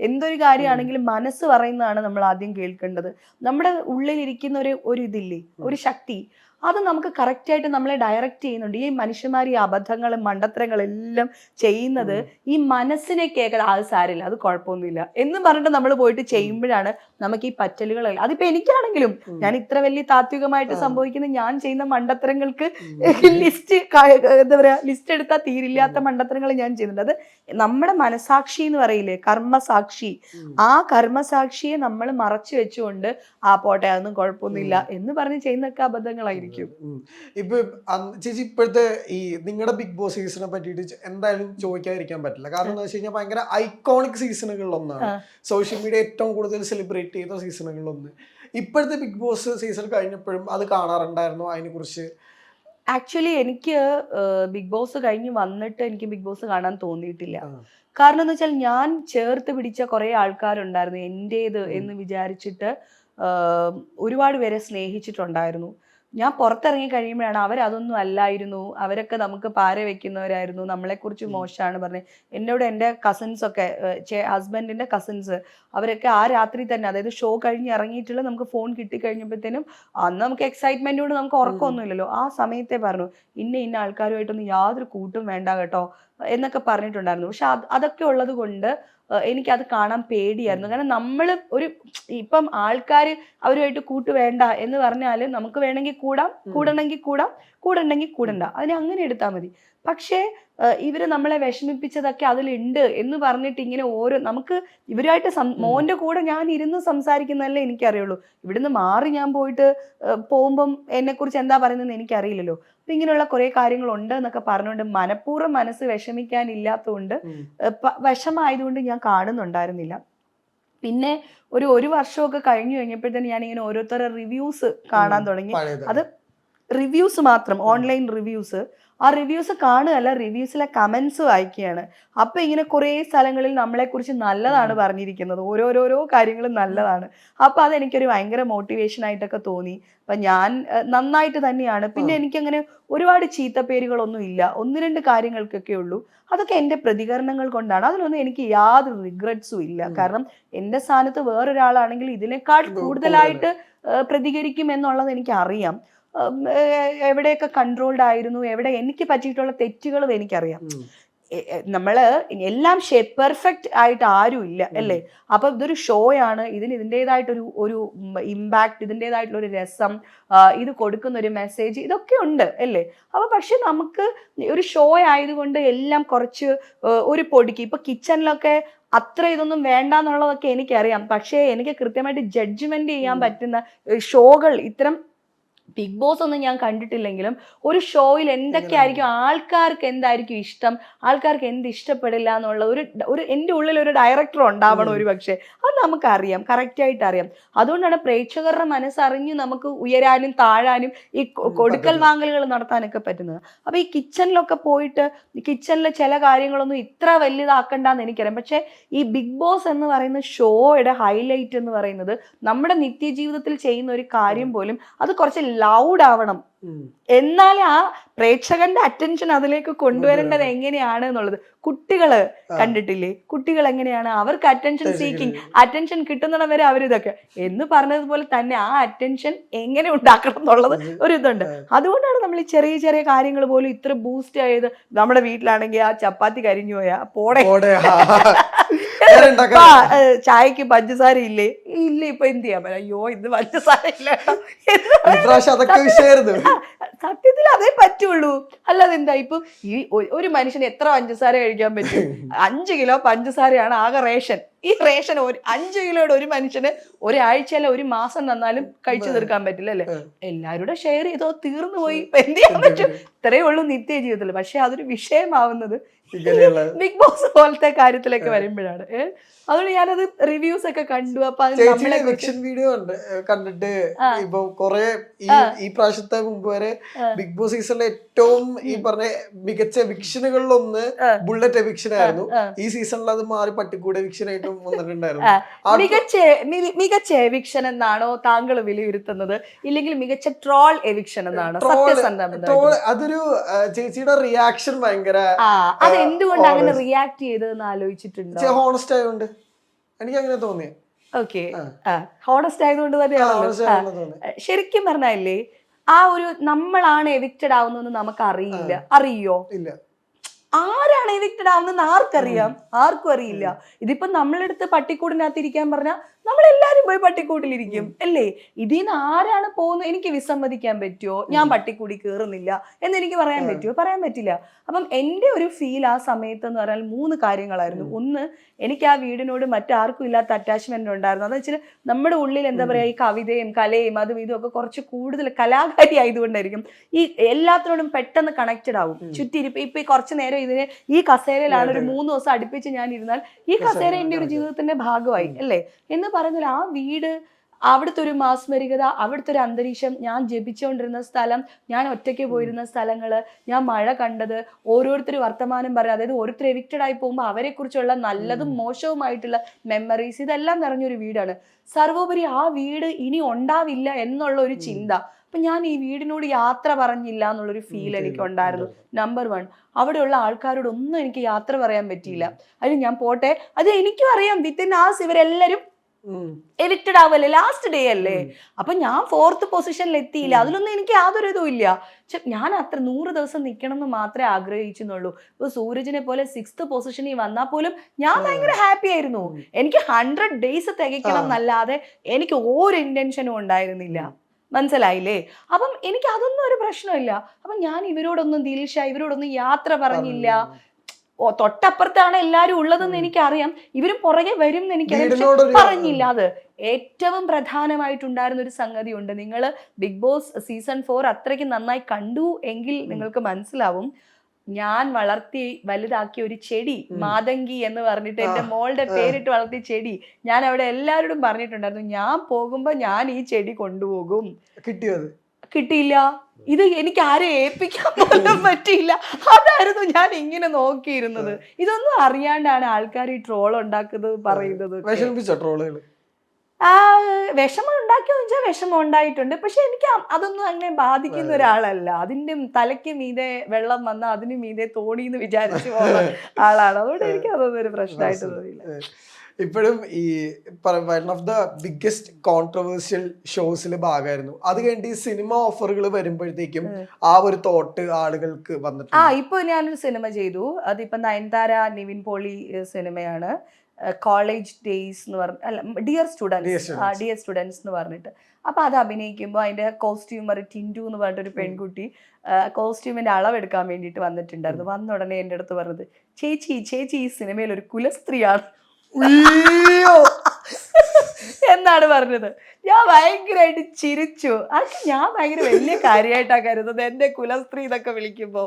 എന്തൊരു കാര്യമാണെങ്കിലും മനസ്സ് പറയുന്നതാണ് നമ്മൾ ആദ്യം കേൾക്കേണ്ടത്. നമ്മുടെ ഉള്ളിലിരിക്കുന്ന ഒരു ഒരു ഇതില്ലേ? ഒരു ശക്തി. അത് നമുക്ക് കറക്റ്റായിട്ട് ആയിട്ട് നമ്മളെ ഡയറക്റ്റ് ചെയ്യുന്നുണ്ട്. ഈ മനുഷ്യന്മാർ ഈ അബദ്ധങ്ങളും മണ്ടത്തരങ്ങളും എല്ലാം ചെയ്യുന്നത് ഈ മനസ്സിനെ കേൾക്കണം. അത് സാരില്ല അത് കുഴപ്പമൊന്നുമില്ല. എന്ന് പറഞ്ഞിട്ട് നമ്മൾ പോയിട്ട് ചെയ്യുമ്പോഴാണ് നമുക്ക് ഈ പറ്റലുകൾ അതിപ്പോ എനിക്കാണെങ്കിലും ഞാൻ ഇത്ര വലിയ താത്വികമായിട്ട് സംഭവിക്കുന്ന ഞാൻ ചെയ്യുന്ന മണ്ടത്തരങ്ങൾക്ക് ലിസ്റ്റ് എന്താ പറയാ ലിസ്റ്റ് എടുത്താൽ തീരില്ലാത്ത മണ്ടത്തരങ്ങൾ ഞാൻ ചെയ്യുന്നുണ്ട്. അത് നമ്മുടെ മനസാക്ഷി എന്ന് പറയില്ലേ കർമ്മസാക്ഷി. ആ കർമ്മസാക്ഷിയെ നമ്മൾ മറച്ചു വെച്ചുകൊണ്ട് ആ പോട്ടെ അതൊന്നും കുഴപ്പമൊന്നുമില്ല എന്ന് പറഞ്ഞ് ചെയ്യുന്നൊക്കെ അബദ്ധങ്ങളായിരിക്കും. ഇപ്പൊ ചേച്ചി ഇപ്പോഴത്തെ ഈ നിങ്ങളുടെ ബിഗ് ബോസ് സീസണെ പറ്റിയിട്ട് എന്തായാലും ചോദിക്കാതിരിക്കാൻ പറ്റില്ല. കാരണം എന്താ വെച്ച് കഴിഞ്ഞാൽ ഭയങ്കര ഐക്കോണിക് സീസണുകളിലൊന്നാണ്. സോഷ്യൽ മീഡിയ ഏറ്റവും കൂടുതൽ സെലിബ്രേറ്റ് ചെയ്ത സീസണുകളിലൊന്ന്. ഇപ്പോഴത്തെ ബിഗ് ബോസ് സീസൺ കഴിഞ്ഞപ്പോഴും അത് കാണാറുണ്ടായിരുന്നു അതിനെ കുറിച്ച് ആക്ച്വലി എനിക്ക് ബിഗ് ബോസ് കഴിഞ്ഞ് വന്നിട്ട് എനിക്ക് ബിഗ് ബോസ് കാണാൻ തോന്നിയിട്ടില്ല. കാരണം എന്ന് വെച്ചാൽ ഞാൻ ചേർത്ത് പിടിച്ച കുറെ ആൾക്കാരുണ്ടായിരുന്നു. എന്റേത്. എന്ന് വിചാരിച്ചിട്ട് ഒരുപാട് പേരെ സ്നേഹിച്ചിട്ടുണ്ടായിരുന്നു. ഞാൻ പുറത്തിറങ്ങി കഴിയുമ്പോഴാണ് അവരതൊന്നും അല്ലായിരുന്നു. അവരൊക്കെ നമുക്ക് പാര വെക്കുന്നവരായിരുന്നു. നമ്മളെക്കുറിച്ച്. മോശമാണ് പറഞ്ഞത്. എന്നോട് എന്റെ കസിൻസ് ഒക്കെ ഹസ്ബൻഡിന്റെ കസിൻസ് അവരൊക്കെ ആ രാത്രി തന്നെ അതായത് ഷോ കഴിഞ്ഞ് ഇറങ്ങിയിട്ടുള്ള നമുക്ക് ഫോൺ കിട്ടിക്കഴിഞ്ഞപ്പോഴത്തേനും അന്ന് നമുക്ക് എക്സൈറ്റ്മെന്റ് കൊണ്ട് നമുക്ക് ഉറക്കമൊന്നുമില്ലല്ലോ. ആ സമയത്തെ പറഞ്ഞു ഇന്ന ഇന്ന ആൾക്കാരുമായിട്ടൊന്നും യാതൊരു കൂട്ടും വേണ്ട കേട്ടോ എന്നൊക്കെ പറഞ്ഞിട്ടുണ്ടായിരുന്നു. പക്ഷെ അതൊക്കെ ഉള്ളത് കൊണ്ട് എനിക്കത് കാണാൻ പേടിയായിരുന്നു. കാരണം നമ്മൾ ഒരു ഇപ്പം ആൾക്കാർ അവരുമായിട്ട് കൂട്ട് വേണ്ട എന്ന് പറഞ്ഞാൽ നമുക്ക് വേണമെങ്കിൽ കൂടാം. കൂടണമെങ്കിൽ കൂടാം കൂടണ്ടെങ്കിൽ കൂടണ്ട. അതിനെ അങ്ങനെ എടുത്താൽ മതി. പക്ഷേ ഇവർ ഇവർ നമ്മളെ വിഷമിപ്പിച്ചതൊക്കെ അതിലുണ്ട് എന്ന് പറഞ്ഞിട്ട് ഇങ്ങനെ ഓരോ നമുക്ക് ഇവരുമായിട്ട്. മോന്റെ കൂടെ ഞാൻ ഇരുന്ന് സംസാരിക്കുന്നതല്ലേ എനിക്കറിയുള്ളൂ. ഇവിടുന്ന് മാറി ഞാൻ പോയിട്ട് പോകുമ്പം എന്നെക്കുറിച്ച് എന്താ പറയുന്നതെന്ന് എനിക്കറിയില്ലല്ലോ. അപ്പൊ ഇങ്ങനെയുള്ള കുറേ കാര്യങ്ങളുണ്ട് എന്നൊക്കെ പറഞ്ഞുകൊണ്ട് മനഃപൂർവം മനസ്സ് വിഷമിക്കാനില്ലാത്തതുകൊണ്ട് വിഷമായതുകൊണ്ട് ഞാൻ കാണുന്നുണ്ടായിരുന്നില്ല. പിന്നെ ഒരു ഒരു വർഷമൊക്കെ കഴിഞ്ഞു കഴിഞ്ഞപ്പോഴത്തേന് ഞാൻ ഇങ്ങനെ ഓരോരുത്തരുടെ റിവ്യൂസ് കാണാൻ തുടങ്ങി. അത് റിവ്യൂസ് മാത്രം ഓൺലൈൻ റിവ്യൂസ് ആ റിവ്യൂസ് കാണുകയല്ല റിവ്യൂസിലെ കമൻസ് വായിക്കുകയാണ്. അപ്പൊ ഇങ്ങനെ കുറേ സ്ഥലങ്ങളിൽ നമ്മളെക്കുറിച്ച് നല്ലതാണ്. പറഞ്ഞിരിക്കുന്നത്. ഓരോരോരോ കാര്യങ്ങളും നല്ലതാണ്. അപ്പൊ അതെനിക്കൊരു ഭയങ്കര മോട്ടിവേഷൻ ആയിട്ടൊക്കെ തോന്നി. അപ്പൊ ഞാൻ നന്നായിട്ട് തന്നെയാണ്. പിന്നെ. എനിക്കങ്ങനെ ഒരുപാട് ചീത്തപ്പേരുകളൊന്നും ഇല്ല. ഒന്ന് രണ്ട് കാര്യങ്ങൾക്കൊക്കെ ഉള്ളൂ. അതൊക്കെ എന്റെ പ്രതികരണങ്ങൾ കൊണ്ടാണ്. അതിനൊന്നും എനിക്ക് യാതൊരു റിഗ്രറ്റ്സും ഇല്ല. കാരണം എന്റെ സ്ഥാനത്ത് വേറൊരാളാണെങ്കിൽ ഇതിനേക്കാൾ കൂടുതലായിട്ട് പ്രതികരിക്കും എന്നുള്ളത് എനിക്ക് അറിയാം ഉം, ഏഹ്, എവിടെയൊക്കെ കൺട്രോൾഡ് ആയിരുന്നു എവിടെ എനിക്ക് പറ്റിയിട്ടുള്ള തെറ്റുകളും എനിക്കറിയാം. നമ്മൾ എല്ലാം പെർഫെക്റ്റ് ആയിട്ട് ആരും ഇല്ല അല്ലേ? അപ്പൊ ഇതൊരു ഷോ ആണ് ഇതിന് ഇതിന്റെതായിട്ടൊരു ഒരു ഇമ്പാക്ട് ഇതിന്റെതായിട്ടുള്ള ഒരു രസം ഇത് കൊടുക്കുന്ന ഒരു മെസ്സേജ് ഇതൊക്കെ ഉണ്ട് അല്ലേ? അപ്പൊ പക്ഷെ നമുക്ക് ഒരു ഷോ ആയതുകൊണ്ട് എല്ലാം കുറച്ച് ഒരു പൊടിക്ക് ഇപ്പൊ കിച്ചണിലൊക്കെ അത്ര ഇതൊന്നും വേണ്ട എന്നുള്ളതൊക്കെ എനിക്കറിയാം. പക്ഷേ എനിക്ക് കൃത്യമായിട്ട് ജഡ്ജ്മെന്റ് ചെയ്യാൻ പറ്റുന്ന ഷോകൾ ഇത്തരം ബിഗ് ബോസ് ഒന്നും ഞാൻ കണ്ടിട്ടില്ലെങ്കിലും ഒരു ഷോയിൽ എന്തൊക്കെയായിരിക്കും ആൾക്കാർക്ക് എന്തായിരിക്കും ഇഷ്ടം ആൾക്കാർക്ക് എന്ത് ഇഷ്ടപ്പെടില്ല എന്നുള്ള ഒരു ഒരു എന്റെ ഉള്ളിൽ ഒരു ഡയറക്ടർ ഉണ്ടാവണം ഒരു പക്ഷേ അത് നമുക്കറിയാം കറക്റ്റ് ആയിട്ട് അറിയാം അതുകൊണ്ടാണ് പ്രേക്ഷകരുടെ മനസ്സറിഞ്ഞ് നമുക്ക് ഉയരാനും താഴാനും ഈ കൊടുക്കൽ വാങ്ങലുകൾ നടത്താനൊക്കെ പറ്റുന്നത്. അപ്പൊ ഈ കിച്ചണിലൊക്കെ പോയിട്ട് കിച്ചണിലെ ചില കാര്യങ്ങളൊന്നും ഇത്ര വലുതാക്കണ്ടെന്ന് എനിക്കറിയാം. പക്ഷേ ഈ ബിഗ് ബോസ് എന്ന് പറയുന്ന ഷോയുടെ ഹൈലൈറ്റ് എന്ന് പറയുന്നത് നമ്മുടെ നിത്യജീവിതത്തിൽ ചെയ്യുന്ന ഒരു കാര്യം പോലും അത് കുറച്ച് ലൗഡ് ആവണം. എന്നാൽ ആ പ്രേക്ഷകന്റെ അറ്റൻഷൻ അതിലേക്ക് കൊണ്ടുവരേണ്ടത് എങ്ങനെയാണ് എന്നുള്ളത്. കുട്ടികൾ കണ്ടിട്ടില്ലേ? കുട്ടികൾ എങ്ങനെയാണ് അവർക്ക് അറ്റൻഷൻ സീക്കിങ് അറ്റൻഷൻ കിട്ടുന്നിടം വരെ അവരിതൊക്കെ. എന്ന് പറഞ്ഞതുപോലെ തന്നെ ആ അറ്റൻഷൻ എങ്ങനെ ഉണ്ടാക്കണം എന്നുള്ളത് ഒരു ഇതുണ്ട്. അതുകൊണ്ടാണ് നമ്മൾ ഈ ചെറിയ ചെറിയ കാര്യങ്ങൾ പോലും ഇത്ര ബൂസ്റ്റ് ആയത്. നമ്മുടെ വീട്ടിലാണെങ്കിൽ ആ ചപ്പാത്തി കരിഞ്ഞു പോയാ പോടെ. ചായക്ക് പഞ്ചസാര ഇല്ലേ? ഇല്ല ഇപ്പൊ എന്ത് ചെയ്യാൻ പറ്റും? അയ്യോ ഇന്ന് പഞ്ചസാര ഇല്ല. അതൊക്കെ വിഷയമായിരുന്നു സത്യത്തിൽ അതേ പറ്റുള്ളൂ. അല്ലാതെ എന്താ ഇപ്പൊ ഈ ഒരു മനുഷ്യന് എത്ര പഞ്ചസാര കഴിക്കാൻ പറ്റും? അഞ്ച് കിലോ പഞ്ചസാരയാണ് ആകെ റേഷൻ. ഈ റേഷൻ ഒരു അഞ്ച് കിലോയുടെ ഒരു മനുഷ്യന് ഒരാഴ്ചയല്ല ഒരു മാസം തന്നാലും കഴിച്ചു തീർക്കാൻ പറ്റില്ല അല്ലേ? എല്ലാവരുടെ ഷെയർ ചെയ്തോ തീർന്നു പോയി. എന്ത് ചെയ്യാൻ പറ്റും? ഇത്രയേ ഉള്ളൂ നിത്യ ജീവിതത്തിൽ പക്ഷെ അതൊരു വിഷയമാവുന്നത് ബിഗ് ബോസ് പോലത്തെ കാര്യത്തിലൊക്കെ വരുമ്പോഴാണ്? അതുകൊണ്ട് ഞാനത് റിവ്യൂസ് ഒക്കെ കണ്ടു. അപ്പൊ വീഡിയോ ഉണ്ട്. കണ്ടിട്ട്. ഇപ്പൊ കൊറേ ഈ പ്രാവശ്യത്തെ മുമ്പ് വരെ ബിഗ് ബോസ് സീസണിലെ ഏറ്റവും ഈ പറഞ്ഞ മികച്ച എവിക്ഷനുകളിലൊന്ന് ഒന്ന് ബുള്ളറ്റ് എവിക്ഷൻ ആയിരുന്നു. ഈ സീസണിൽ അത് മാറി പട്ടിക്കൂടെ എവിക്ഷൻ ആയിട്ടും വന്നിട്ടുണ്ടായിരുന്നു. മികച്ച മികച്ച എവിക്ഷൻ എന്നാണോ താങ്കൾ വിലയിരുത്തുന്നത്? ഇല്ലെങ്കിൽ മികച്ച ട്രോൾ എവിക്ഷൻ എന്നാണോ? അതൊരു ചേച്ചിയുടെ റിയാക്ഷൻ ഭയങ്കര അത് എന്തുകൊണ്ട് അങ്ങനെ റിയാക്ട് ചെയ്തതെന്ന് ആലോചിച്ചിട്ടുണ്ട്? ഹോണസ്റ്റ് ആയതുകൊണ്ട് എനിക്ക് അങ്ങനെ തോന്നി ഓക്കെ ഹോണസ്റ്റ് ആയതുകൊണ്ട് തന്നെയാണ് ശരിക്കും പറഞ്ഞല്ലേ ആ ഒരു നമ്മളാണ് എവിക്റ്റഡ് ആവുന്നതെന്ന് നമുക്ക് അറിയില്ല അറിയോ? ഇല്ല. ആരാണ് എവിക്റ്റഡ് ആവുന്നതെന്ന് ആർക്കറിയാം? ആർക്കും അറിയില്ല. ഇതിപ്പോ നമ്മളെടുത്ത് പട്ടിക്കൂടിനകത്ത് ഇരിക്കാൻ പറഞ്ഞാൽ നമ്മളെല്ലാരും പോയി പട്ടിക്കൂട്ടിലിരിക്കും അല്ലേ? ഇതിന്ന് ആരാണ് പോകുന്നത് എനിക്ക് വിസമ്മതിക്കാൻ പറ്റുമോ ഞാൻ പട്ടിക്കൂടി കയറുന്നില്ല എന്ന് എനിക്ക് പറയാൻ പറ്റുമോ പറയാൻ പറ്റില്ല. അപ്പം എന്റെ ഒരു ഫീൽ ആ സമയത്ത് എന്ന് പറഞ്ഞാൽ മൂന്ന് കാര്യങ്ങളായിരുന്നു. ഒന്ന് എനിക്ക് ആ വീടിനോട് മറ്റാർക്കും ഇല്ലാത്ത അറ്റാച്ച്മെന്റ് ഉണ്ടായിരുന്നു. അതെന്ന് വെച്ചാൽ നമ്മുടെ ഉള്ളിൽ എന്താ പറയാ ഈ കവിതയും കലയും അതും ഇതും ഒക്കെ കുറച്ച് കൂടുതൽ കലാകാരി ആയതുകൊണ്ടായിരിക്കും ഈ എല്ലാത്തിനോടും പെട്ടെന്ന് കണക്റ്റഡ് ആവും. ചുറ്റിരിപ്പ് ഇപ്പൊ ഈ കുറച്ച് നേരം ഇതിന് ഈ കസേരയിലാണ് ഒരു മൂന്ന് ദിവസം അടുപ്പിച്ച് ഞാൻ ഇരുന്നാൽ ഈ കസേര എന്റെ ഒരു ജീവിതത്തിന്റെ ഭാഗമായി അല്ലേ? എന്ന് പറഞ്ഞാൽ ആ വീട് അവിടുത്തെ ഒരു മാസ്മരികത അവിടുത്തെ ഒരു അന്തരീക്ഷം ഞാൻ ജപിച്ചുകൊണ്ടിരുന്ന സ്ഥലം ഞാൻ ഒറ്റയ്ക്ക് പോയിരുന്ന സ്ഥലങ്ങൾ ഞാൻ മഴ കണ്ടത് ഓരോരുത്തർ വർത്തമാനം പറയുക അതായത് ഓരോരുത്തർ എവിക്റ്റഡ് ആയി പോകുമ്പോൾ അവരെ കുറിച്ചുള്ള നല്ലതും മോശവുമായിട്ടുള്ള മെമ്മറീസ് ഇതെല്ലാം നിറഞ്ഞൊരു വീടാണ്. സർവോപരി ആ വീട് ഇനി ഉണ്ടാവില്ല എന്നുള്ള ഒരു ചിന്ത. അപ്പൊ ഞാൻ ഈ വീടിനോട് യാത്ര പറഞ്ഞില്ല എന്നുള്ളൊരു ഫീൽ എനിക്ക് ഉണ്ടായിരുന്നു നമ്പർ വൺ അവിടെയുള്ള ആൾക്കാരോടൊന്നും എനിക്ക് യാത്ര പറയാൻ പറ്റിയില്ല. അതിന് ഞാൻ പോട്ടെ. അത് എനിക്കും അറിയാം. വിത്തിൻ ആസ് ഇവരെല്ലാരും. എവിക്റ്റഡ് ആവല്ലേ ലാസ്റ്റ് ഡേ അല്ലേ? അപ്പൊ ഞാൻ ഫോർത്ത് പൊസിഷനിൽ എത്തിയില്ല. അതിലൊന്നും എനിക്ക് യാതൊരു ഇതും ഇല്ല. ഞാൻ അത്ര നൂറ് ദിവസം നിൽക്കണം എന്ന് മാത്രമേ ആഗ്രഹിച്ചെന്നുള്ളൂ ഇപ്പൊ സൂരജിനെ പോലെ സിക്സ്ത് പൊസിഷനിൽ വന്നാൽ പോലും ഞാൻ ഭയങ്കര ഹാപ്പി ആയിരുന്നു. എനിക്ക് ഹൺഡ്രഡ് ഡേയ്സ് തികയ്ക്കണം എന്നല്ലാതെ എനിക്ക് ഒരു ഇന്റൻഷനും ഉണ്ടായിരുന്നില്ല. മനസ്സിലായില്ലേ? അപ്പം എനിക്ക് അതൊന്നും ഒരു പ്രശ്നമില്ല. അപ്പം ഞാൻ ഇവരോടൊന്നും ദിൽഷ ഇവരോടൊന്നും യാത്ര പറഞ്ഞില്ല. തൊട്ടപ്പുറത്താണ് എല്ലാരും ഉള്ളതെന്ന് എനിക്കറിയാം. ഇവരും പുറകെ വരും എന്ന് എനിക്ക് പറഞ്ഞില്ല അത്. ഏറ്റവും പ്രധാനമായിട്ടുണ്ടായിരുന്ന ഒരു സംഗതി ഉണ്ട് നിങ്ങൾ ബിഗ് ബോസ് സീസൺ ഫോർ അത്രയ്ക്ക് നന്നായി കണ്ടു എങ്കിൽ നിങ്ങൾക്ക് മനസ്സിലാവും. ഞാൻ വളർത്തി വലുതാക്കിയ ഒരു ചെടി മാതങ്കി എന്ന് പറഞ്ഞിട്ട് എന്റെ മോളുടെ പേരിട്ട് വളർത്തിയ ചെടി ഞാൻ അവിടെ എല്ലാവരോടും പറഞ്ഞിട്ടുണ്ടായിരുന്നു. ഞാൻ പോകുമ്പോ ഞാൻ ഈ ചെടി കൊണ്ടുപോകും. കിട്ടിയത്. കിട്ടിയില്ല. ഇത് എനിക്ക് ആരെ ഏൽപ്പിക്കാൻ പോലും പറ്റിയില്ല. അതായിരുന്നു ഞാൻ ഇങ്ങനെ നോക്കിയിരുന്നത്. ഇതൊന്നും അറിയാണ്ടാണ് ആൾക്കാർ ഈ ട്രോൾ ഉണ്ടാക്കുന്നത് പറയുന്നത് ആ വിഷമം ഉണ്ടാക്കിയെന്ന് വെച്ചാൽ വിഷമം ഉണ്ടായിട്ടുണ്ട്. പക്ഷെ എനിക്ക് അതൊന്നും അങ്ങനെ ബാധിക്കുന്ന ഒരാളല്ല. അതിന്റെ തലയ്ക്ക് മീതെ വെള്ളം വന്ന അതിന് മീതെ തോണിന്ന് വിചാരിച്ചു പോകുന്ന ആളാണ്. അതുകൊണ്ട് എനിക്ക് അതൊന്നും ഒരു പ്രശ്നമായിട്ട് തോന്നിയില്ല. ഇപ്പോഴും ഈ one of the biggest controversial ഷോസിൽ ഭാഗമായിരുന്നു. അത് കഴിഞ്ഞ് ഈ സിനിമ ഓഫറുകൾ വരുമ്പോഴത്തേക്കും ആ ഒരു തോട്ട് ആളുകൾക്ക് ആ വന്നിട്ടുണ്ട് ഇപ്പൊ ഞാനൊരു സിനിമ ചെയ്തു. അതിപ്പോ നയൻതാര നിവിൻ പോളി സിനിമയാണ് കോളേജ് ഡേയ്സ് എന്ന് പറഞ്ഞ അല്ല ഡിയർ സ്റ്റുഡൻസ് ഡിയർ സ്റ്റുഡൻസ് എന്ന് പറഞ്ഞിട്ട്. അപ്പൊ അത് അഭിനയിക്കുമ്പോൾ അതിന്റെ കോസ്റ്റ്യൂമർ ടിൻഡു എന്ന് പറഞ്ഞിട്ട് ഒരു പെൺകുട്ടി കോസ്റ്റ്യൂമിന്റെ അളവെടുക്കാൻ വേണ്ടിയിട്ട് വന്നിട്ടുണ്ടായിരുന്നു. വന്ന ഉടനെ എന്റെ അടുത്ത് പറഞ്ഞത് ചേച്ചി ചേച്ചി ഈ സിനിമയിൽ ഒരു കുലസ്ത്രീയാണ്. എന്നാണ് പറഞ്ഞത്? ഞാൻ ഭയങ്കരമായിട്ട് ചിരിച്ചു. അതൊക്കെ ഞാൻ ഭയങ്കര വലിയ കാര്യമായിട്ടാ കരുതുന്നത്. എന്റെ കുലസ്ത്രീ എന്നൊക്കെ വിളിക്കുമ്പോ.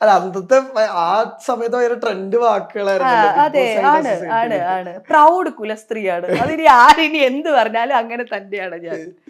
അല്ല അന്നത്തെ ആ സമയത്ത് ഭയങ്കര ട്രെൻഡ് വാക്കുകളായിരുന്നു. അതെ ആണ് ആണ് ആണ്. പ്രൗഡ് കുലസ്ത്രീയാണ്. അതിനി ആരിനി എന്ത് പറഞ്ഞാലും അങ്ങനെ തന്നെയാണ് ഞാൻ.